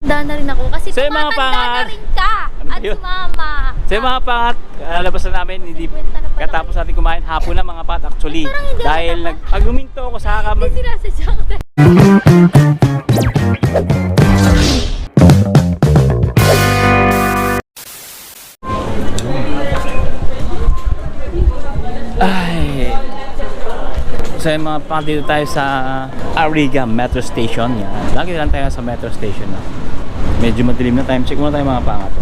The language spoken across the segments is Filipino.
Handa na rin ako kasi So, yung mga tumatanda pangat- na rin ka. Ano at yun? mama. So yung mga pangat, lalabas na namin, hindi na katapos natin kumain, hapon na mga pat actually. Hindi ako Dahil nag, pag huminto ako sa Hindi mag, sinasadya ko tayo. ay, so yung mga pangat dito tayo sa Ariga Metro Station. Yan. Lagi lang tayo sa Metro Station. No? Medyo madilim na time. Check muna tayo mga pangat.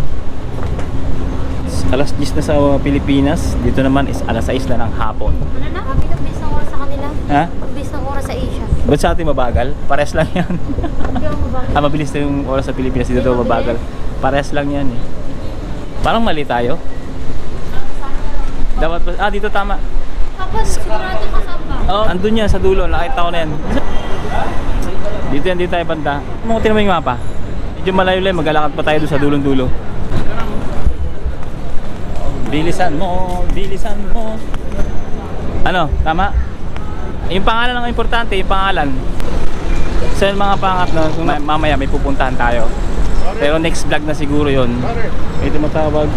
Alas 10 na sa Pilipinas. Dito naman is alas 6 na ng hapon. Ano na? Sabi ng bis ng oras sa kanila. Ha? Bis ng oras sa Asia. Ba't sa atin mabagal? Pares lang yan. Ah, mabilis na yung oras sa Pilipinas. Dito daw mabagal. Pares lang yan eh. Parang mali tayo. Dapat pa, ah dito tama. Kapag sigurado ka saan ba? Oh, andun yan sa dulo. Nakita ko na yan. Dito yan, dito tayo banda. Mo mo yung mapa. Medyo malayo lang, maglalakad pa tayo doon sa dulong dulo. Bilisan mo, bilisan mo. Ano, tama? Yung pangalan ang importante, yung pangalan. So yung mga pangat na, kung ma- mamaya may pupuntahan tayo. Pero next vlog na siguro yon. May tumatawag.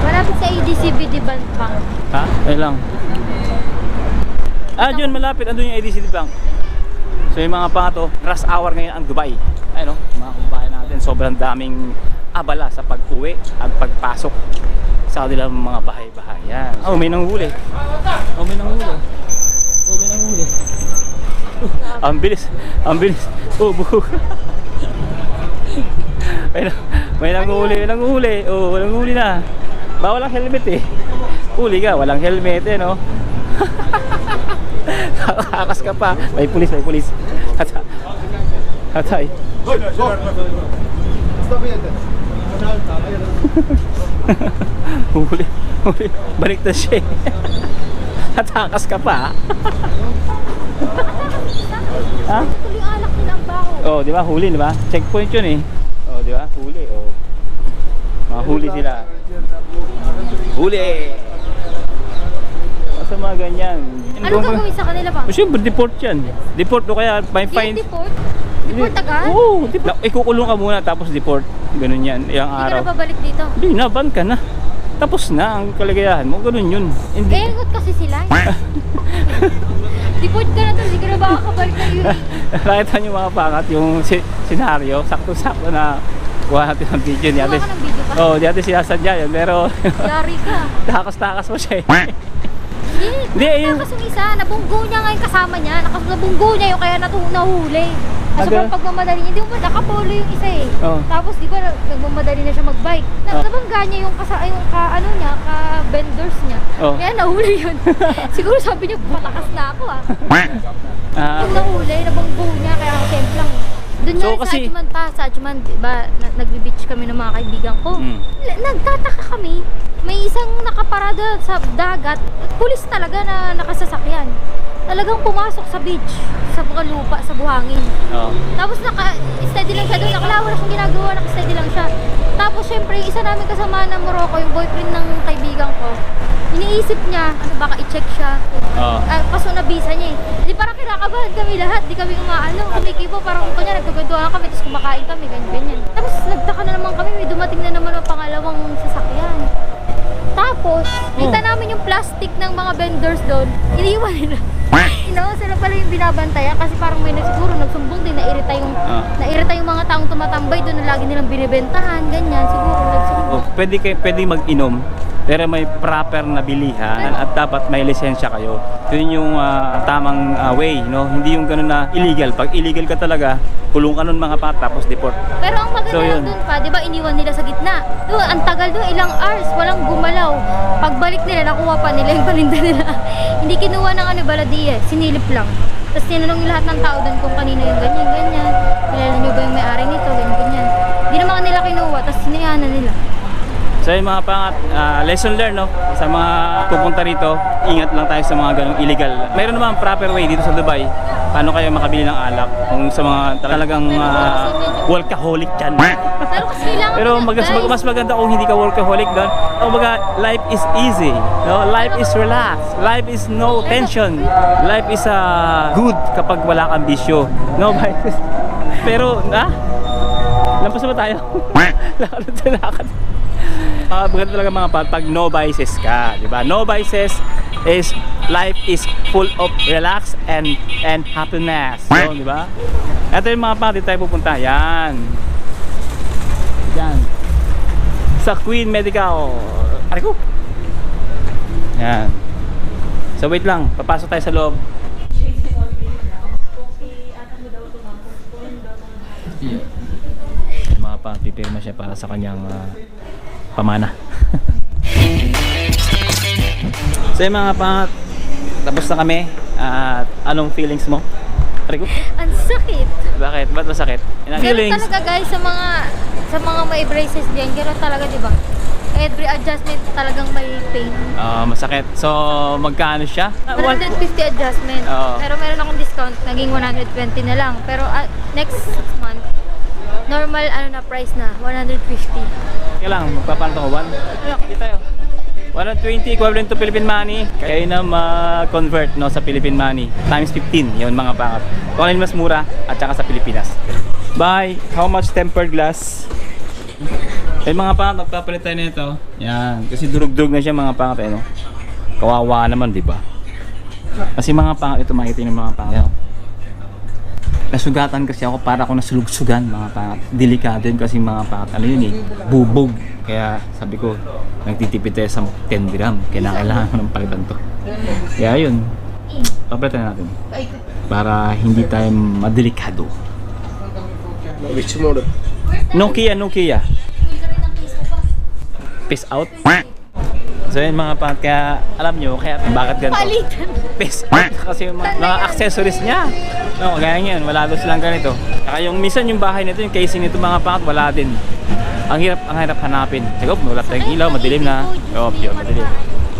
Malapit sa ADCBD Bank Bank. Ha? Ayun lang. Ah, dyan malapit. Andun yung ADCD Bank. So yung mga pangato, rush hour ngayon ang Dubai. Ayun no, mga kumbayan natin, sobrang daming abala sa pag-uwi at pagpasok sa kanilang mga bahay-bahay. Yan. Oh, may nanghuli. Oh, may nanghuli. Oh, may nanghuli. Uh, ang bilis. Ang bilis. Oh, buho. may, may nanghuli. May nanghuli. Oh, nanghuli na. Ba, walang helmet eh. Huli ka, walang helmet eh, no? Kakakas ka pa. May pulis, may pulis. Hata. Hatay. Huli. Huli. Balik na siya eh. Ka pa. ha? Tuloy alak nila ang. Oh, di ba? Huli, di ba? Checkpoint yun eh. Oh, di ba? Huli, oh. Mahuli sila. Huli! Sa mga ganyan. Ano gagawin sa kanila ba? Oh, siyempre, deport yan. Deport o kaya may fine. Deport? Deport agad? Oo, deport. Ikukulong ka muna tapos deport. Ganun yan, ilang Hindi ka araw. na babalik dito. Hindi na, ban ka na. Tapos na ang kalagayahan mo. Ganun yun. Hindi. Eh, ikot kasi sila. Deport ka na to, hindi ka na makakabalik na yun. Nakita niyo mga pangat yung si- senaryo. Sakto-sakto na kuha natin ang video ni Kuha ate. ka ng video pa. Oo, oh, di ate sinasadya yun. Pero Yari ka. takas-takas mo siya eh. Hindi, ayun. Yung isa, nabunggo niya ngayon kasama niya. Nakas nabunggo niya yung kaya natu nahuli. Kasi sobrang pagmamadali niya, hindi mo nakapolo yung isa eh. Oo. Tapos di ba nag- nagmamadali na siya magbike. Oo. Nabangga niya yung, kasa, yung ka, ano niya, ka vendors niya. Oo. Kaya nahuli yun. Siguro sabi niya, patakas na ako ah. Ah, Yung nahuli, nabunggo Doon So, nga kasi- sa Adjuman pa, sa Adjuman, di ba, na- nagbe-beach kami ng mga kaibigan ko. Mm. Nagtataka kami, may isang nakaparada sa dagat, pulis talaga na nakasasakyan. Talagang pumasok sa beach, sa lupa, sa buhangin. Oo. Tapos naka-steady lang siya doon, nakala, wala siyang ginagawa, naka-steady lang siya. Tapos syempre, yung isa namin kasama na Morocco, yung boyfriend ng kaibigan ko, iniisip niya, ano baka i-check siya. Oo. Ah, kaso na visa niya eh. Di parang kinakabahan kami lahat, di kami umaano. Kumikipo, parang kanya nagkagwentuhan kami, tapos kumakain kami, ganyan, ganyan. Tapos nagtaka na naman kami, may dumating na naman ang pangalawang sasakyan. Tapos, kita namin yung plastic ng mga vendors doon, iniwan nila. No, sila pala yung binabantayan kasi parang may nagsiguro nagsumbong din, nairita yung, Ah. nairita yung mga taong tumatambay doon na lagi nilang binibentahan, ganyan, siguro nagsumbong. Oh, pwede kay pwede mag-inom pero may proper na bilihan at dapat may lisensya kayo. Yun yung ah, tamang ah, way, no? Hindi yung ganun na illegal. Pag illegal ka talaga, kulong ka nun mga pat tapos deport. Pero ang maganda So, lang dun pa, di ba iniwan nila sa gitna. Doon, ang tagal doon, ilang hours, walang gumalaw. Pagbalik nila, nakuha pa nila yung paninda nila. Hindi kinuha ng ano, baladiye, sinilip lang. Tapos tinanong lahat ng tao doon kung kanino yung ganyan, ganyan. Kilala nyo ba yung may-ari nito, ganyan, ganyan. Hindi naman nila kinuha, tapos sinayanan nila. So yung mga pangat, ah, lesson learned no? Sa mga pupunta rito, ingat lang tayo sa mga ganong illegal. Mayroon naman proper way dito sa Dubai. Paano kayo makabili ng alak? Kung sa mga talagang uh, workaholic dyan. Pero kasi Pero nila, mag mas, mas maganda kung hindi ka workaholic doon. Kumbaga, life is easy. No? Life is relaxed. Life is no tension. Life is uh, good kapag wala kang bisyo. No, Pero, ha? Lampas na ba tayo? lakad na lakad. Uh, maganda talaga mga pat pag no vices ka, di ba? No vices is life is full of relax and and happiness. So, di ba? Ito yung mga pat, dito tayo pupunta. Yan. Yan. Sa Queen Medical. Ari ko. Yan. So wait lang, papasok tayo sa loob. Mga pa, pipirma siya para sa kanyang ah, pamana. so yung mga pa, tapos na kami. At anong feelings mo? Ari ko? Ang sakit. Bakit? Ba't masakit? Ganun feelings? talaga guys sa mga sa mga may braces diyan. Ganun talaga, di ba? Every adjustment talagang may pain. Ah, masakit. So, magkano siya? Ah, one- 150 adjustment. Oo. Pero meron akong discount, naging 120 na lang. Pero ah, next normal ano na price na, 150. Kaya lang, magpapanto ko. One, ano, kita tayo. 120 equivalent to Philippine money. Kaya na ma-convert no, sa Philippine money. Times 15, yun mga pangat. Kung alin mas mura at saka sa Pilipinas. Bye! How much tempered glass? Eh mga pangat, magpapalit tayo nito. Yan. Kasi durug-durug na siya mga pangat. Eh, no? Kawawa naman, di ba? Kasi mga pangat, ito makikita yung mga pangat. Nasugatan kasi ako para ako nasulugsugan mga pangat. Delikado yun kasi mga pangat. Ano yun eh, bubog. Kaya sabi ko, nagtitipid tayo sa 10 gram. Kaya kailangan ko ng palitan to. Kaya yun, papalitan natin. Para hindi tayo madelikado. Which model? Nokia, Nokia. Peace out. So yun mga pangat, kaya alam nyo, kaya bakit ganito? Palitan. Out kasi yung mga, mga accessories niya. No, gaya ngayon, wala doon silang ganito. Saka yung minsan yung bahay nito, yung casing nito mga pangat, wala din. Ang hirap, ang hirap hanapin. Siguro, wala tayong ilaw, madilim na. Oh, yun, madilim.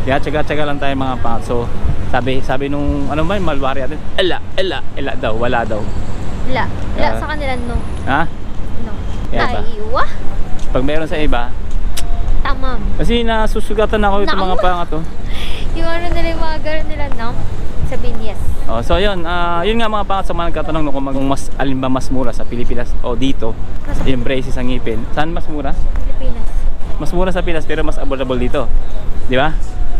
Kaya tsaga-tsaga lang tayo mga pangat. So, sabi, sabi nung, ano ba, malwari natin, ela, ela, ela daw, wala daw. La. La Ah. sa kanila no. Ha? No. Kaya ba? Naiwa. Pag meron sa iba, Tamam. kasi nasusugatan ako ito Naku. mga pangat to. Yung ano nila, yung mga gano'n nila, no? Sabihin yes. Oh, so yun, ah, yun nga mga pangat sa mga nagkatanong no, kung mag- mas alin ba mas mura sa Pilipinas o dito, yung braces ang ngipin. Saan mas mura? Pilipinas. Mas mura sa Pinas pero mas affordable dito. Di ba?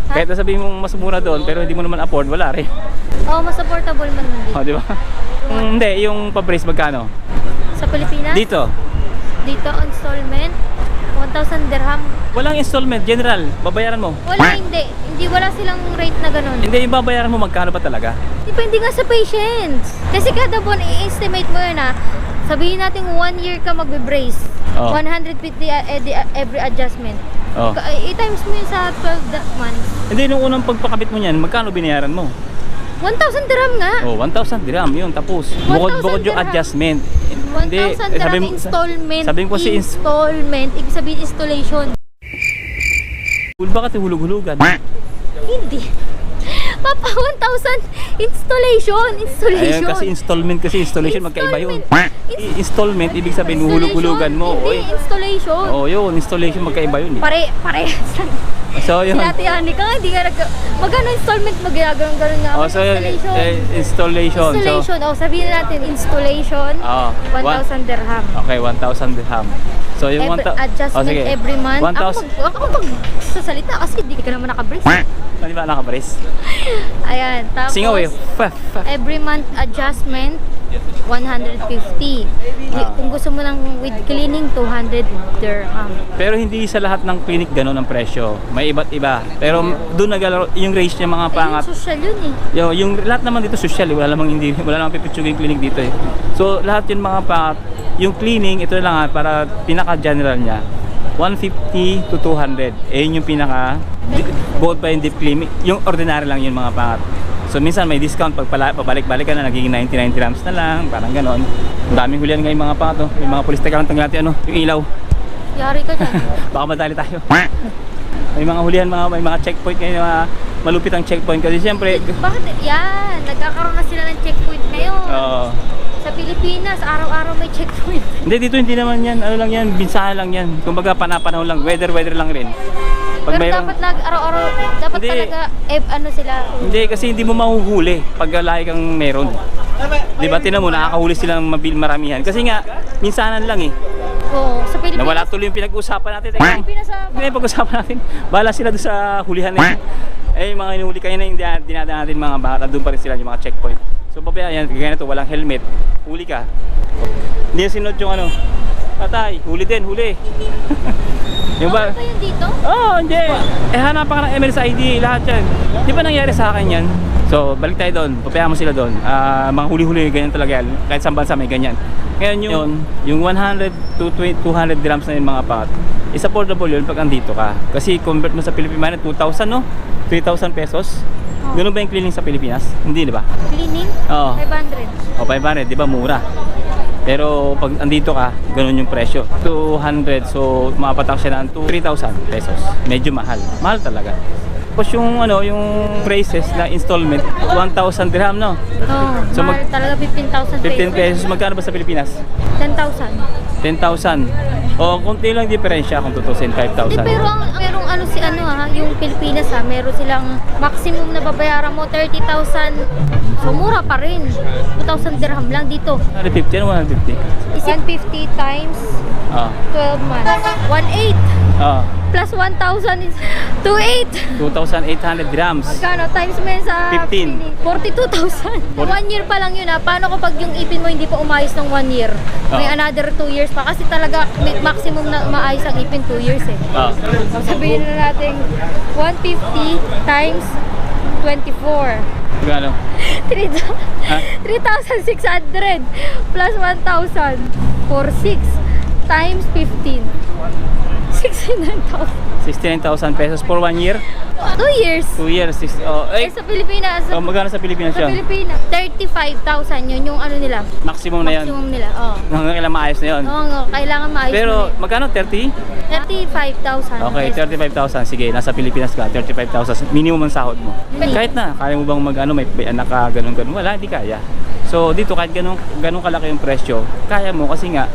Kahit na sabihin mong mas mura doon pero hindi mo naman afford, wala rin. Oo, mas affordable man din. O, di ba? Mm, hindi, yung pa-brace magkano? Sa Pilipinas? Dito. Dito, installment, 1,000 dirham. Walang installment, general. Babayaran mo. Wala, hindi. Hindi, wala silang rate na ganun. Hindi, yung babayaran mo magkano ba talaga? Depende nga sa patients. Kasi kada buwan, i-estimate mo yun ha. Sabihin natin, one year ka magbe-brace. Oo. 150 a- edi- every adjustment. Oh. Ka- I-times mo yun sa 12 da- months. Hindi, nung unang pagpakabit mo niyan, magkano binayaran mo? 1,000 dirham nga. Oh, 1,000 dirham, yun, tapos. 1,000 Bukod, bukod yung adjustment. 1,000 eh, dirham sabi installment. Sabihin ko si ins- installment. Ibig sabihin installation. Cool ba kasi hulug-hulugan? Hindi. Papa, 1,000 installation. Installation. Ayun, kasi installment kasi installation, magkaiba yun. Installment. Installment, ibig sabihin, huhulug-hulugan mo. Hindi, Oy. installation. Oh, yun, installation magkaiba yun. Eh. Pare, pare. So, yun. Si Ate Anika nga, hindi nga nag... Magkano installment mo? Ginaganon-ganon nga. Oh, so installation. eh, installation. installation. So, oh, sabihin natin, installation. oh, 1,000 dirham. Okay, 1,000 dirham. So, yung Every, 1,000 adjustment oh, sige. every month. 1,000 Ako mag, ako mag sasalita kasi hindi ka naman nakabrace. Ano ba nakabrace? Ayan, tapos Singaw eh. Every month adjustment 150. Ah. Kung gusto mo ng with cleaning 200 dirham. Pero hindi sa lahat ng clinic ganun ang presyo. May iba't iba. Pero doon nagalaro yung range niya mga Eh, pangat. yung social yun eh. Yo, yung lahat naman dito social, eh. wala namang hindi wala namang pipitsugin clinic dito eh. So lahat yun mga pangat, yung cleaning ito lang ha, para pinaka general niya. 150 to 200. Eh yun yung pinaka bukod pa yung deep cleaning, yung ordinary lang yun mga pangat. So minsan may discount pag pala, pabalik-balik ka na nagiging 99 dirhams na lang, parang ganon. Ang daming hulihan ngayon mga oh. May mga pulis teka lang tanggal natin ano, yung ilaw. Yari ka dyan. Baka madali tayo. May mga hulihan, mga, may mga checkpoint ngayon, mga malupit ang checkpoint kasi siyempre, Bakit? Yan, nagkakaroon na sila ng checkpoint ngayon. Oo. Sa Pilipinas, araw-araw may checkpoint. Hindi, dito hindi naman yan. Ano lang yan, binsahan lang yan. Kumbaga, panapanahon lang. Weather, weather lang rin. Pag Pero mayroong- dapat lag araw-araw, dapat Hindi. talaga, eh, ano sila, Hindi, kasi hindi mo mahuhuli pag lahi kang meron. Di ba, tinan mo, nakakahuli silang mabil maramihan. Kasi nga, minsanan lang eh. Oo, sa Pilipinas. Nawala tuloy yung pinag-usapan natin. Teka, Pilipinas sa... hindi pag-usapan natin. Bahala sila doon sa hulihan na yun. Eh, yung mga inuhuli kayo na yung dina- dinadaan natin mga bata, doon pa rin sila yung mga checkpoint. So, babaya yan, kagaya na to, walang helmet. Huli ka. Hindi na sinod yung ano, patay, huli din, huli. yung ba? Okay ba yun dito? Oo, oh, hindi. Eh, hanapan ka ng MLS ID, lahat yan. Di ba nangyari sa akin yan? So, balik tayo doon. Papayaan mo sila doon. Ah, mga huli-huli, ganyan talaga yan. Kahit sa bansa may ganyan. Ngayon yun, yung 100 to 20 200 dirhams na yung mga pat, is affordable yun pag andito ka. Kasi convert mo sa Philippine money, 2,000 no? 3,000 pesos. Ganun ba yung cleaning sa Pilipinas? Hindi, di ba? Cleaning? Oo. 500. O 500, di ba mura? Pero pag andito ka, ganun yung presyo. 200, so mapatak siya ng 3,000 pesos. Medyo mahal. Mahal talaga. Tapos yung ano, yung prices na installment, 1,000 dirham, no? Oo, So, mag- talaga 15,000 15 pesos. Magkano ba sa Pilipinas? 10,000. 10,000. O, konti lang diferensya kung tutusin, Hindi, 5,000. pero ang merong ano si ano ha, yung Pilipinas ha, meron silang maximum na babayaran mo 30,000. So mura pa rin. 2,000 dirham lang dito. 150 ano 150? Is 150 times Ah. 12 months. 1,800 Ah. plus 1,000 is 2,800. 2,800 dirhams. Magkano? Times mo yun sa 15. 42,000. One year pa lang yun ha. Paano kapag yung ipin mo hindi pa umayos ng one year? May Oo. another 2 years pa. Kasi talaga may maximum na maayos ang ipin 2 years eh. Ah. Sabihin na natin 150 times 24. Magkano? Three thou- Ha? 3,600 plus 1,000. 46 times 15. 69,000. 69,000 pesos for one year? 2 years. 2 years. Six, oh, Eh, sa Pilipinas, oh, magkano sa Pilipinas sa yun? Pilipinas, 35,000 yun yung ano nila. Maximum na yan. Maximum nila. Oo. Hanggang kailan maayos na yun. Oo, nga, kailangan maayos Pero na magkano? 30? yun. 35,000. Okay, pesos. 35,000. Sige, nasa Pilipinas ka, 35,000. Minimum ang sahod mo. Hindi. Kahit na, kaya mo bang mag ano, may, may anak ka, ganun ganun. Wala, hindi kaya. So dito kahit ganun, ganun kalaki yung presyo, kaya mo kasi nga,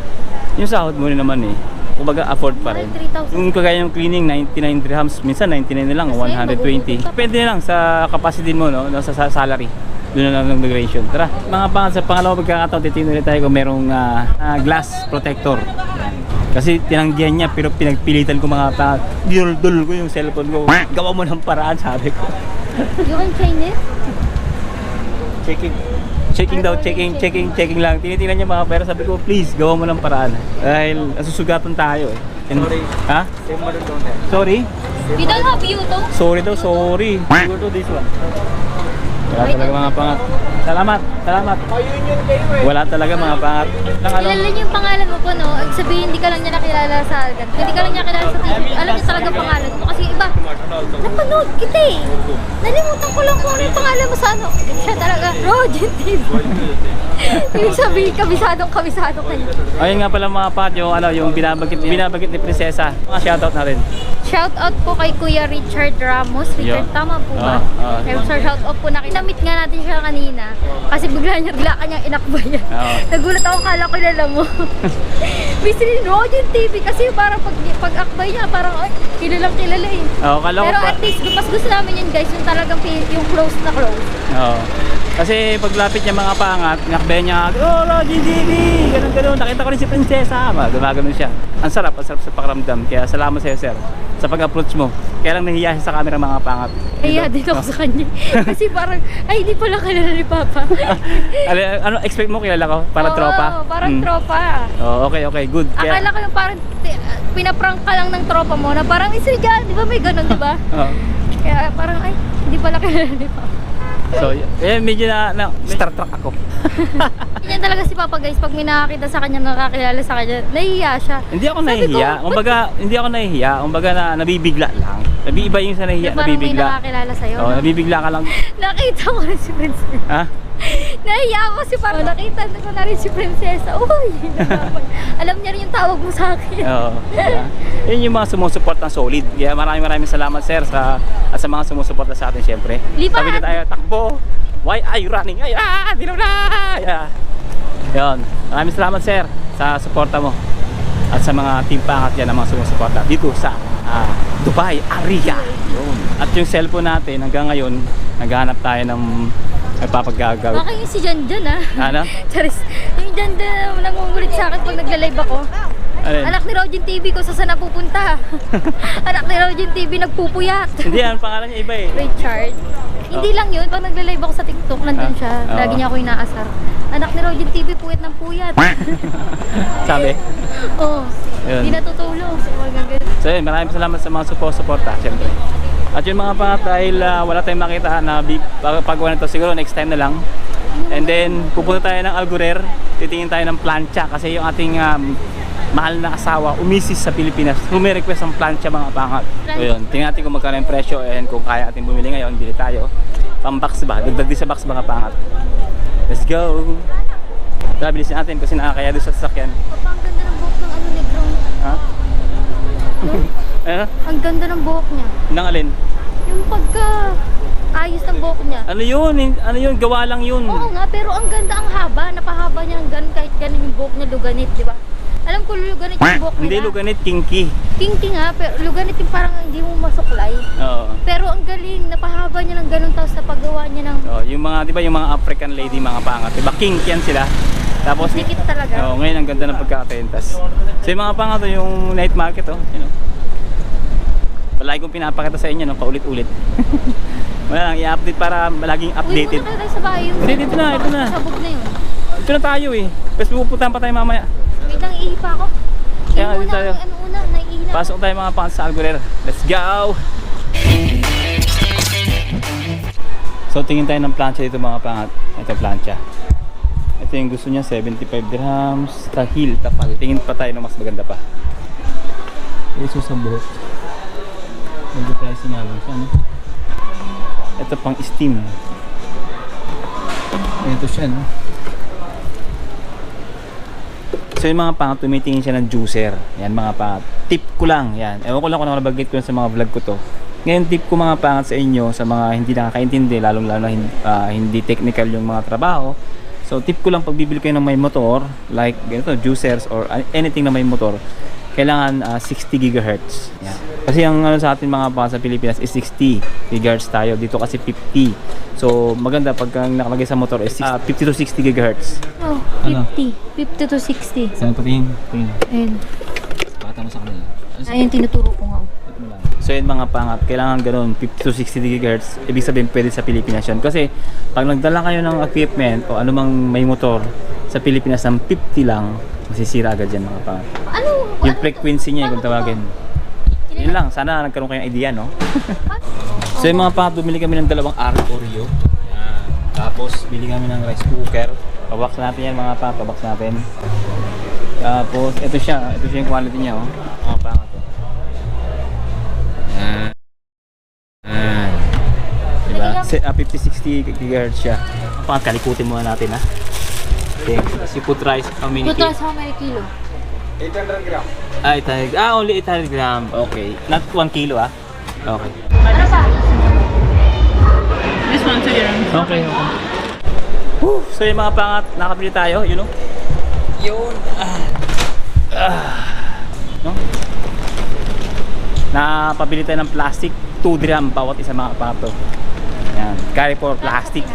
yung sahod mo rin naman eh. Kumbaga afford pa rin. Mahal, 3,000. Yung kagaya yung cleaning, 99 dirhams, minsan 99 na lang, Kasi 120. magugutom ka. Depende na lang sa capacity mo, no, no sa, sa salary. Doon na lang ng migration. Tara, mga pangat sa pangalawa pagkakataon, titingnan ulit tayo kung merong ah, ah, glass protector. Kasi tinanggihan niya pero pinagpilitan ko mga pa, dinul ko yung cellphone ko. Gawa mo ng paraan, sabi ko. You can change it? Checking. Checking daw, checking, checking, checking lang. Tinitingnan niya mga pero sabi ko, please, gawa mo ng paraan. Dahil nasusugatan tayo eh. And, ha? Sorry? We don't have you to. Sorry daw, sorry. Go to this one. Wala talaga mga pangat. Salamat, salamat. Wala talaga mga pangat. Ano? Kilala niyo yung pangalan mo po, no? Ibig sabihin, hindi ka lang niya nakilala sa agad. Hindi ka lang niya kilala sa TV. Alam niya talaga pangalan mo. Kasi iba, napanood kita eh. Nalimutan ko lang kung ano yung pangalan mo sa ano. Siya talaga, Roger TV. Ibig sabihin, kabisadong kabisado ka niya. Ayun nga pala mga pat, yung, ano, yung binabagit, binabagit ni Prinsesa. Mga shoutout na rin. Shout out po kay Kuya Richard Ramos. Richard, Yeah. tama po ba? Ah, ah. Kaya sir, shout out po na. Namit nga natin siya kanina. Kasi bigla niya, bigla kanyang inakbayan. Oo. Nagulat ako, kala ko kilala mo. Busy rin Roger TV kasi parang pag, pag akbay niya, parang ay, kilalang kilala eh. Oo, kala Pero at least, mas gusto namin yun guys, yung talagang yung close na close. Oo. Kasi paglapit niya mga pangat, nakbayan niya, oh, Roger TV! Ganun ganun, nakita ko rin si Prinsesa. Gumagano siya. Ang sarap, ang sarap sa pakiramdam. Kaya salamat sa'yo, sir, sa pag-approach mo. Kaya lang nahiya siya sa camera mga pangat. Kaya din ako sa kanya. kasi parang, ay, hindi pala kilala ni Papa. ano, ano, expect mo kilala ko? Para Oo, tropa? parang Mm. tropa. Oh, okay, okay, good. Kaya, Akala ko yung parang ti- pinaprank ka lang ng tropa mo na parang isa dyan, di ba may ganun, di ba? Oo. Kaya parang ay, hindi pala kilala ni Papa. So, eh, medyo na, na Star Trek ako. Ganyan talaga si Papa guys, pag may nakakita sa kanya, nakakilala sa kanya, nahihiya siya. hindi ako Sabi ko, nahihiya. ba't- Kumbaga, hindi ako nahihiya. Kumbaga na nabibigla lang. Nabiiba yung sa nahihiya, Parang may nabibigla. nakakilala sa'yo. Oh, no? nabibigla ka lang. Nakita ko rin si Princess. Ha? Nahiya ako kasi parang nakita ko na rin si Prinsesa. Uy, alam niya rin yung tawag mo sa akin. Oo. Yeah. Yun yung mga sumusuport ng solid. Kaya maraming maraming salamat sir sa at sa mga sumusuporta sa atin syempre. Lipat! Sabi na tayo, takbo! Why are you running? Ay, ah, di na na! Yeah. Yun. Maraming salamat sir sa suporta mo. At sa mga team pangat yan na mga sumusuporta dito sa ah, Dubai area. Yun. At yung cellphone natin hanggang ngayon, naghahanap tayo ng May papaggagaw. Baka yung si Janjan ah. Ano? Charis. Yung Janjan na nangungulit sa akin pag nagla-live ako. Yun? Anak ni Rojin TV ko sa saan napupunta. Anak ni Rojin TV nagpupuyat. Hindi, ang pangalan niya iba eh. Richard. Hindi lang yun, pag nagla-live ako sa TikTok, nandun Ah, siya. oo. Lagi niya ako inaasar. Anak ni Rojin TV, puyat ng puyat. Sabi. Oo. Yun. Hindi natutulog. So yun, maraming salamat sa mga support-suporta, syempre. At yung mga pangat dahil ah, wala tayong makita na pagawa nito siguro next time na lang. And then pupunta tayo ng Algurer, titingin tayo ng plancha kasi yung ating um, mahal na asawa umisis sa Pilipinas. Humirequest ng plancha mga pangat. So yun, tingnan natin kung magkano yung presyo and kung kaya natin bumili ngayon, bili tayo. Pang box ba? Dagdag din sa box mga pangat. Let's go! Tara, bilisin natin kasi nakakaya doon sa sasakyan. Papa, ang ganda ng buhok ng ano ni Bro. Ha? Ano? Ang ganda ng buhok niya. Nang alin? Yung pagka ayos ng buhok niya. Ano yun? Ano yun? Gawa lang yun. Oo nga, pero ang ganda ang haba. Napahaba niya ng ganun kahit ganun yung buhok niya luganit, di ba? Alam ko luganit yung buhok Hindi nila. luganit, kinky. Kinky nga, pero luganit yung parang hindi mo masuklay. Oo. Pero ang galing, napahaba niya ng ganun tapos napagawa niya ng Oh, yung mga, di ba yung mga African lady, mga pangat, di ba? Kinky yan sila. Tapos, dikit talaga. oh, ngayon ang ganda ng pagkakatentas. So yung mga pangat, oh, yung night market, oh, you know. Palagi kong pinapakita sa inyo, no, paulit-ulit. Wala lang, i-update para laging Uy, updated. muna tayo sa bahay. Hindi, dito na, ito na. Sabog na yun. Ito na tayo eh. Tapos pupuntahan pa tayo mamaya. Wait lang, iipa ako. Kaya nga, dito una, tayo. ano una, naiihina. Pasok tayo mga pangat sa Algurer. Let's go! So tingin tayo ng plancha dito mga pangat. Ito plancha. Ito yung gusto niya 75 dirhams. Tahil, tapal. Tingin pa tayo ng mas maganda pa. Ito sa buhok. Medyo pricey nga lang siya. No? Ito pang steam. Ito siya no. So yung mga pangat, tumitingin siya ng juicer. Yan mga pangat. Tip ko lang, yan. Ewan ko lang kung nabanggit ko sa mga vlog ko to. Ngayon tip ko mga pangat sa inyo, sa mga hindi nakakaintindi, lalong lalo na hindi, ah, hindi technical yung mga trabaho. So tip ko lang pag bibili kayo ng may motor, like ganito, juicers or anything na may motor, kailangan ah, 60 gigahertz. Yan. Kasi ang ano sa atin mga pangat sa Pilipinas is 60 gigahertz tayo. Dito kasi 50. So maganda pag ang nakalagay sa motor is ah, 50 to 60 gigahertz. Oh, Ano? 50. 50 to 60. Saan patingin? Tingin. Ayun. Bata mo sa kanila. Ayun, tinuturo ko nga. So yun mga pangat, kailangan ganun 50 to 60 GHz. Ibig sabihin pwede sa Pilipinas yun. Kasi pag nagdala kayo ng equipment o anumang may motor sa Pilipinas ng 50 lang, masisira agad yan mga pangat. Ano? Yung frequency niya, kung paano to? tawagin. Yun lang, sana nagkaroon kayo ng idea, no? so yung mga pangat, bumili kami ng dalawang Arc Oreo. Yan. Tapos, bili kami ng rice cooker. Pabox natin yan mga pangat, pabox natin. Tapos, ito siya, ito siya yung quality niya, oh. Mga pangat, oh. Yan. Yan. Diba? Se- ah, 50-60 GHz siya. Pangat, kalikutin muna natin, ha? Okay. You put rice, how many Puto sa may kilo. 800 gram. Ah, 800. Ah, only 800 gram. Okay. Not 1 kilo, ah. Okay. Ano pa? This one, two dirhams. Okay, okay. Whew. So yung mga pangat, nakabili tayo, you know? Yun. Ah. Ah. No? Napabili tayo ng plastic, 2 dirham bawat isa mga pangat to. Yan. Carry for plastic.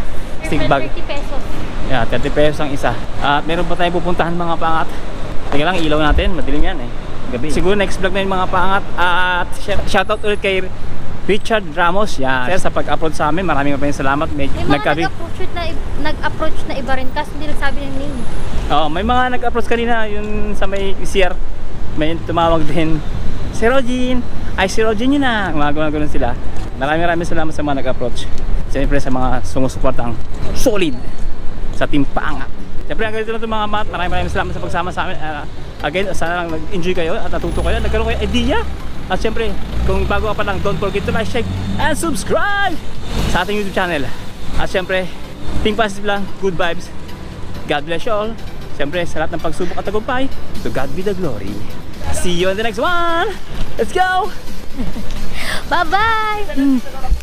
Stick bag. 30 pesos. Yeah, 30 pesos ang isa. At meron pa tayong pupuntahan mga pangat. Teka lang, ilaw natin. Madilim yan eh. Gabi. Siguro next vlog na yung mga pangat. At sh- shoutout ulit kay Richard Ramos. Yan. Sir, sa pag-upload sa amin, maraming maraming salamat. May, May mga nagkabi- nag-approach na, nag-approach na iba rin kasi hindi nagsabi ng name. Oo, may mga nag-approach kanina yun sa may CR. May tumawag din. Si Rogin. Ay, si Rogin yun na. Mga gano'n sila. Maraming maraming salamat sa mga nag-approach. Siyempre sa mga sumusuportang solid sa Team Pangat. Siyempre, ang ganito lang ito mga mat. Maraming maraming salamat sa pagsama sa amin. Ah, again, sana lang nag-enjoy kayo at natuto kayo. Nagkaroon kayo idea. At siyempre, kung bago ka pa lang, don't forget to like, share, and subscribe sa ating YouTube channel. At siyempre, think positive lang, good vibes. God bless you all. Siyempre, sa lahat ng pagsubok at tagumpay, to God be the glory. See you on the next one! Let's go! Bye-bye!